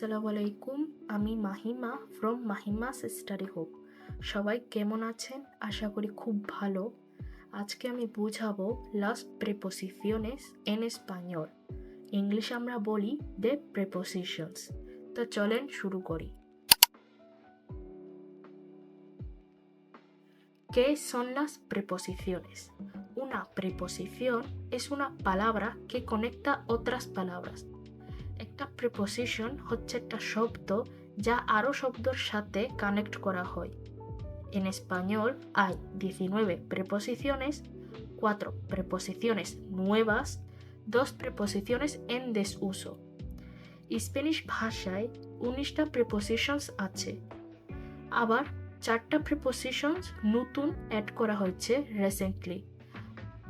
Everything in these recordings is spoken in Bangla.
আসসালামু আলাইকুম। আমি Mahima from Mahima's study hope সবাই কেমন আছেন? আশা করি খুব ভালো। আজকে আমি বুঝাবো লাস প্রেপোসিশনের এন español ইংলিশে আমরা বলি দে প্রেপোসিশনস তো চলেন শুরু করি। ¿Qué son las preposiciones? Una preposición es una palabra que conecta otras palabras. একটা প্রিপোজিশন হচ্ছে একটা শব্দ যা আরও শব্দর সাথে কানেক্ট করা হয়। En español hay 19 preposiciones, 4 preposiciones nuevas, 2 preposiciones en desuso. Spanish ভাষায় উনিশটা প্রিপোজিশনস আছে। আবার চারটা প্রিপোজিশনস নতুন অ্যাড করা হয়েছে রিসেন্টলি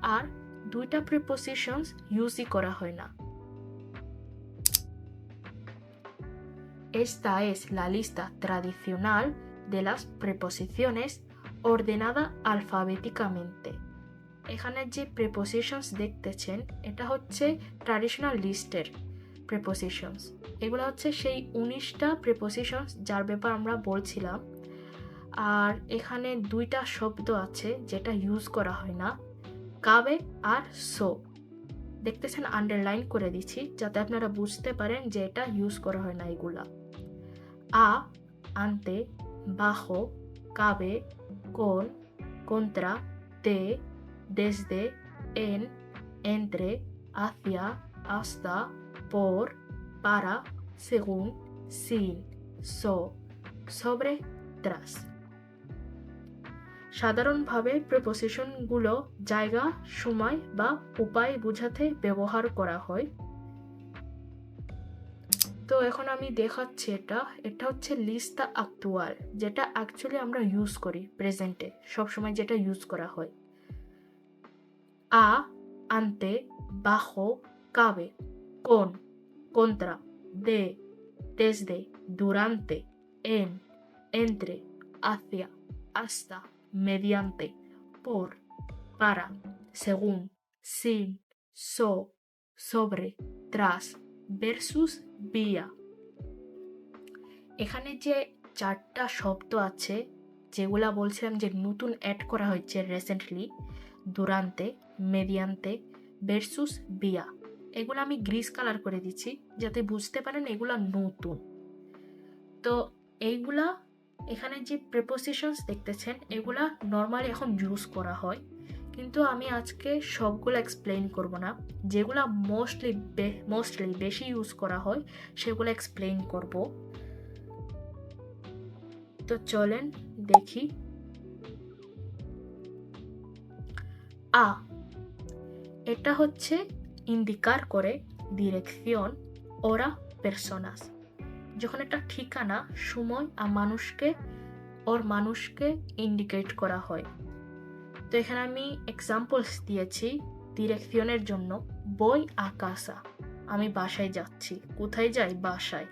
আর দুইটা প্রিপোজিশনস ইউজই করা হয় না। Esta es la lista tradicional de las preposiciones ordenada alfabéticamente. এখানে যে প্রিপোজিশনস দেখতেছেন, এটা হচ্ছে ট্র্যাডিশনাল লিস্টের প্রিপোজিশনস এগুলো হচ্ছে সেই উনিশটা প্রিপোজিশনস যার ব্যাপার আমরা বলছিলাম। আর এখানে দুইটা শব্দ আছে যেটা ইউজ করা হয় না। কাবে আর সো। দেখতেছেন আন্ডারলাইন করে দিচ্ছি, যাতে আপনারা বুঝতে পারেন যে এটা ইউজ করা হয় না এগুলা। A, ante, bajo, cabe, con, contra, de, desde, en, entre, hacia, hasta, por, para, según, sin, so, sobre, tras সাধারণভাবে প্রিপোজিশনগুলো জায়গা সময় বা উপায় বোঝাতে ব্যবহার করা হয় তো এখন আমি দেখাচ্ছি এটা। এটা হচ্ছে লিস্তা আক্তুয়াল যেটা অ্যাকচুয়ালি আমরা ইউজ করি প্রেজেন্টে সবসময় যেটা ইউজ করা হয়। আ, আনতে, বাহ, কাবে, কোন, কোন্ত্রা, দে তেজ দে দুরান্তে, এন, এন্ত্রে আসিয়া আস্তা মেদিয়ান্তে, পর, পারা, সেগুন, সিন, সো সবরে ত্রাস ভার্সুস via. এখানে যে চারটা শব্দ আছে, যেগুলা বলছিলাম যে নতুন অ্যাড করা হয়েছে রিসেন্টলি দুরান্তে মেডিয়ান্তে বেরসুস বিয়া। এগুলো আমি গ্রিস কালার করে দিচ্ছি, যাতে বুঝতে পারেন এগুলা নতুন। তো এইগুলা, এখানে যে প্রেপোজিশনস দেখতেছেন, এগুলা নর্মালি এখন ইউজ করা হয়। কিন্তু আমি আজকে সবগুলো এক্সপ্লেন করব না। যেগুলা মোস্টলি মোস্টলি বেশি ইউজ করা হয়, সেগুলো এক্সপ্লেন করব। তো চলেন দেখি। আ, এটা হচ্ছে ইন্ডিকার করে ডিরেকশন ওরা পার্সোনাস যখন একটা ঠিকানা, সময় আর মানুষকে ওর মানুষকে ইন্ডিকেট করা হয়। তো এখানে আমি এক্সাম্পলস দিয়েছি ডিরেকশনের জন্য। বই আকাশা আমি বাসায় যাচ্ছি। কোথায় যাই? বাসায়।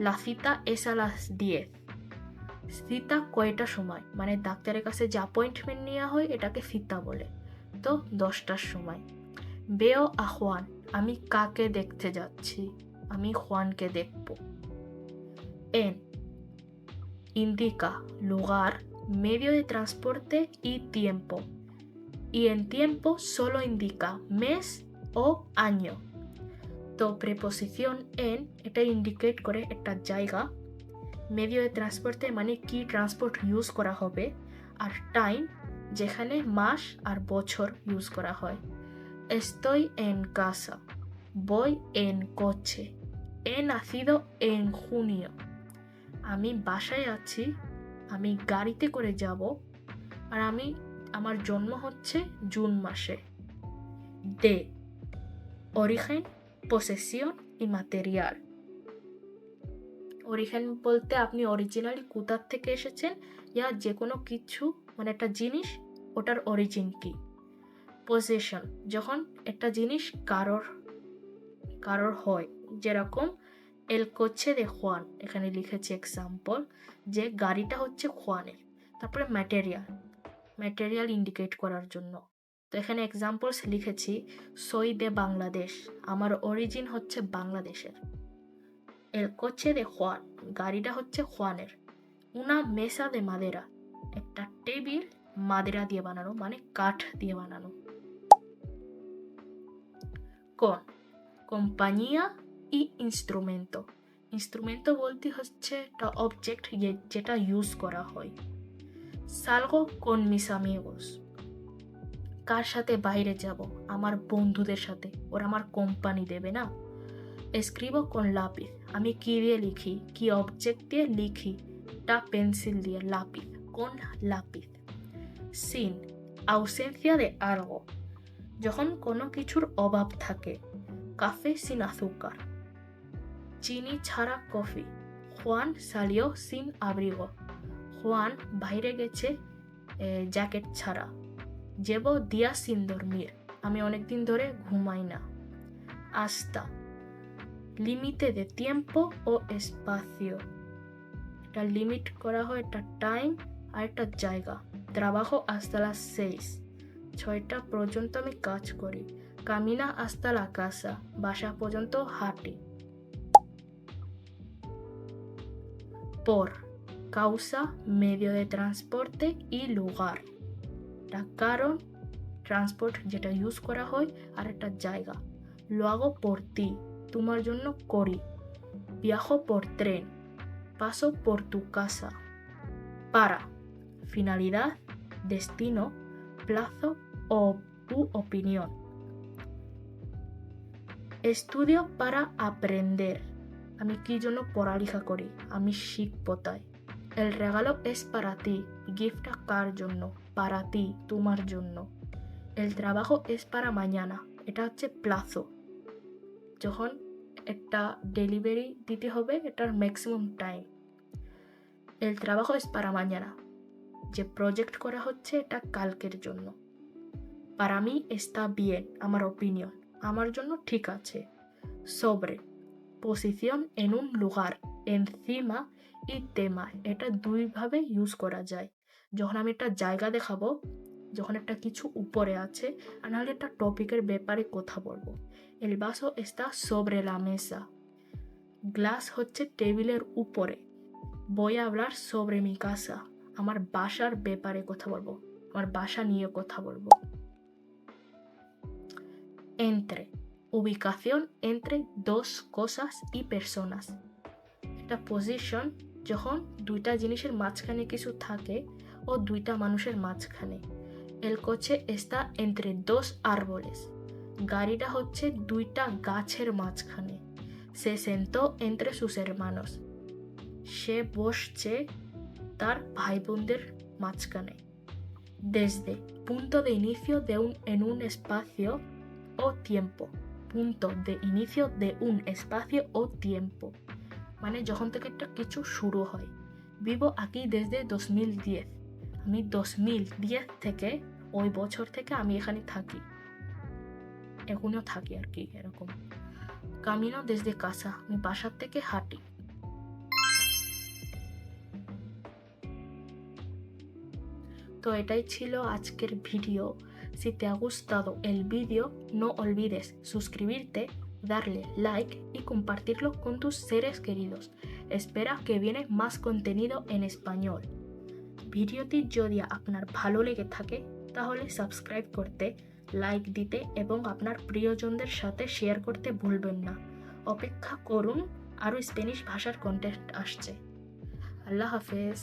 লাফিতা এসালাস দিয়ে। ফিতা কয়টা সময়? মানে ডাক্তারের কাছে যে অ্যাপয়েন্টমেন্ট নেওয়া হয়, এটাকে ফিতা বলে। তো দশটার সময়। বেও আহ্বান আমি কাকে দেখতে যাচ্ছি? আমি juanকে দেখব। এন, ইন্দিকা lugar medio de transporte y tiempo y en tiempo solo indica mes o año তো প্রেপোজিশন এন এটা ইন্ডিকেট করে একটা জায়গা মেডিও de ট্রান্সপোর্টে মানে কি ট্রান্সপোর্ট ইউজ করা হবে আর টাইম যেখানে মাস আর বছর ইউজ করা হয় Estoy en casa. Voy en coche. He nacido en junio. আমি বাসায় আছি আমি গাড়িতে করে যাব আর আমি, আমার জন্ম হচ্ছে জুন মাসে। দে পসেসিয়ন ই মাটেরিয়াল অরিগেন বলতে আপনি অরিজিনালি কোথার থেকে এসেছেন ইয়া যে কোনো কিছু মানে একটা জিনিস, ওটার অরিজিন কী? পজিশন যখন একটা জিনিস কারোর কারোর হয়, যেরকম এল কোচ্ছে দে খোয়ান এখানে লিখেছি এক্সাম্পল যে গাড়িটা হচ্ছে খোয়ানের তারপরে ম্যাটেরিয়াল ম্যাটেরিয়াল ইন্ডিকেট করার জন্য। তো এখানে এক্সাম্পলস লিখেছি সই দে বাংলাদেশ আমার অরিজিন হচ্ছে বাংলাদেশের। El coche de Juan, গাড়িটা হচ্ছে Juaner উনা mesa de madera, একটা টেবিল মাদেরা দিয়ে বানানো মানে কাঠ দিয়ে বানানো। Con, compañía y instrumento. Instrument বলতে হচ্ছে একটা অবজেক্ট যেটা ইউজ করা হয়। সালগো কোন amigos. কার সাথে বাইরে যাব? আমার বন্ধুদের সাথে। ওরা আমার কোম্পানি দেবে না? এসক্রিবো কোন লাপিস আমি কি দিয়ে লিখি? কি অবজেক্ট দিয়ে লিখি? টা পেন্সিল দিয়ে লাপিস কোন লাপিস সিন ausencia de algo. যখন কোনো কিছুর অভাব থাকে কাফে সিন azúcar. চিনি ছাড়া কফি। খোয়ান সালিও সিন আব্রিগ খোয়ান বাইরে গেছে জ্যাকেট ছাড়া। যেব দিয়া সিন দর্মির আমি অনেকদিন ধরে ঘুমাই না। আস্তা লিমিটে দে টিম্পো ও এসপাসিও এটা লিমিট করা হয়, একটা টাইম আর একটা জায়গা। দ্রাবাহ আস্তালা শেষ ছয়টা পর্যন্ত আমি কাজ করি। কামিনা আস্তালা কাসা বাসা পর্যন্ত হাঁটি। por causa medio de transporte y lugar একটা কারণ ট্রান্সপোর্ট যেটা ইউজ করা হয় আর একটা জায়গা lo hago por ti তোমার জন্য করি viajo por tren paso por tu casa para finalidad destino plazo o u opinión estudio para aprender আমি কি জন্য পড়ালেখা করি? আমি শিখব তাই। El regalo es para ti কার জন্য? Ti, তোমার জন্য। El trabajo es para mañana। এটা হচ্ছে প্লাজো যখন একটা ডেলিভারি দিতে হবে, এটার maximum time el trabajo es para mañana। যে প্রজেক্ট করা হচ্ছে, এটা কালকের জন্য। Para mí está bien, আমার ওপিনিয়ন আমার জন্য ঠিক আছে। Sobre posición en un lugar encima y tema, এটা দুইভাবে ইউজ করা যায়। যখন আমি একটা জায়গা দেখাবো, যখন একটা কিছু উপরে আছে, আর নাহলে একটা টপিকের ব্যাপারে কথা বলব। El vaso está sobre la glass হচ্ছে টেবিলের উপরে। A hablar sobre mi casa. আমার বাসার ব্যাপারে কথা বলব। আমার বাসা নিয়ে কথা বলব। Entre. ubicación entre dos cosas y personas একটা পজিশন যখন দুইটা জিনিসের মাঝখানে কিছু থাকে ও দুইটা মানুষের মাঝখানে el coche está entre dos árboles গাড়িটা হচ্ছে দুইটা গাছের মাঝখানে se sentó entre sus hermanos সে বসছে তার ভাই বোনদের মাঝখানে desde punto de inicio de un en un espacio o tiempo Punto de inicio de un espacio o tiempo. মানে যখন থেকে একটা কিছু শুরু হয়। Vivo aquí desde 2010 আমি 2010 থেকে ওই বছর থেকে আমি এখানে থাকি। এখনও থাকি আর কি, এরকম। কামিনো desde casa আমি বাসার থেকে হাঁটি। তো এটাই ছিল আজকের video Si te ha gustado el vídeo, no olvides suscribirte, darle like y compartirlo con tus seres queridos. Espera que viene más contenido en español. ভিডিওটি যদি আপনার ভালো লেগে থাকে তাহলে সাবস্ক্রাইব করতে লাইক দিতে এবং আপনার প্রিয়জনদের সাথে শেয়ার করতে ভুলবেন না অপেক্ষা করুন আরও স্প্যানিশ ভাষার কন্টেন্ট আসছে আল্লাহ হাফেজ